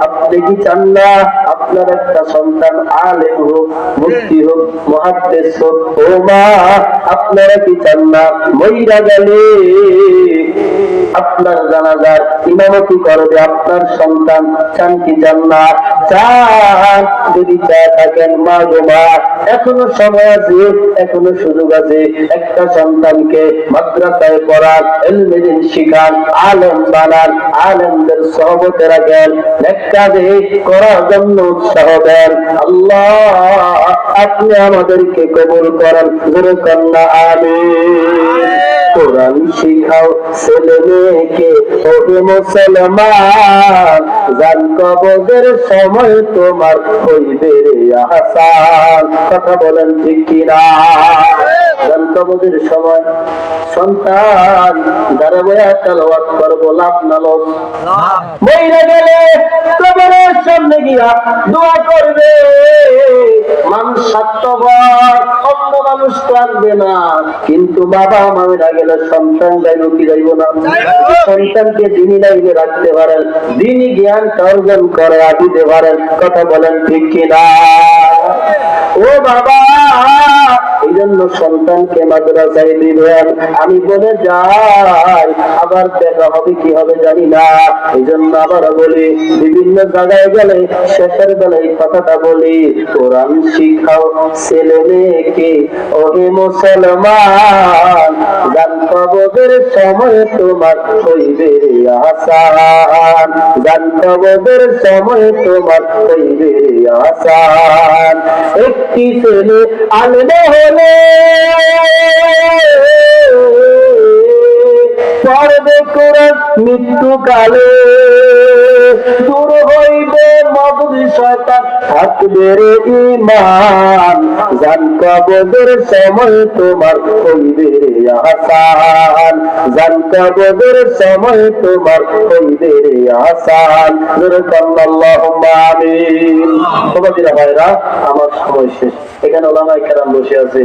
আপনি কি চান না? আপনার একটা সন্তান আলেম হোক মুক্তি হোক মহাদ্দেশ হোক, ও মা, আপনারা কি চান না? মহিলা গেলে আপনার জানাজার ইমামতি করবে আপনার সন্তান চান কি চান না চান যদি চা থাকেন মা গো মা, এখনও সময় আছে, এখনও সুযোগ আছে। একটা সন্তানকে মাদ্রাসায় পড়ান এলমেদিন শিখান আলেম বানান আলেমদের সহবতে রাখেন। নেকাজে করার জন্য উৎসাহ দেন। আল্লাহ, আপনি আমাদেরকে কবুল করেন। গুরু কন্যা, আমিন। কোরআন শিখাও ছেলে মেয়েকে ওহে মুসলমান, জান কবদের সময় তোমার হইবে আহসান। কথা বলেন ঠিক কিনা? জান সময় সন্তান দ্বারা বয়া করব, লাভ না লোক গেলে কবরের সামনে গিয়া দোয়া করবে। মানুষ অন্য মানুষ কাঁদবে না। কিন্তু বাবা মায়েরা গেলে সন্তান যাইব কি যাইব না? সন্তানকে দিনই লাইনে রাখতে পারেন দিনই জ্ঞান অর্জন করে আদিতে পারেন। কথা বলেন ঠিক কিনা? ও বাবা! জন্য সন্তানকে মাদ্রাসায় দিবেন। আমি বলে যাই, আবার দেখা হবে, কি হবে জানি না। এই জন্য আবার বলি, বিভিন্ন জায়গায় গেলে শেষের বেলায় কথাটা বলি, কোরআন শিখাও ছেলে মেয়েকে, ওহে মুসলমান, গান কবদের সময় তোমার হইবে আসান গান কবদের সময় তোমার হইবে আসান একটি ছেলে আনবে হলে পড়বে কোরআন মৃত্যুকালে। দূর হইবে শয়তান, থাকবে রে ইমান জান কবদের সময় তোমার হইবে আসান। জান কবদের সময় তোমার হইবে আসান। আমিন। তোমাদের ভাইরা, আমার সময় শেষ। এখানে ওলামায়ে কেরাম বসে আছে।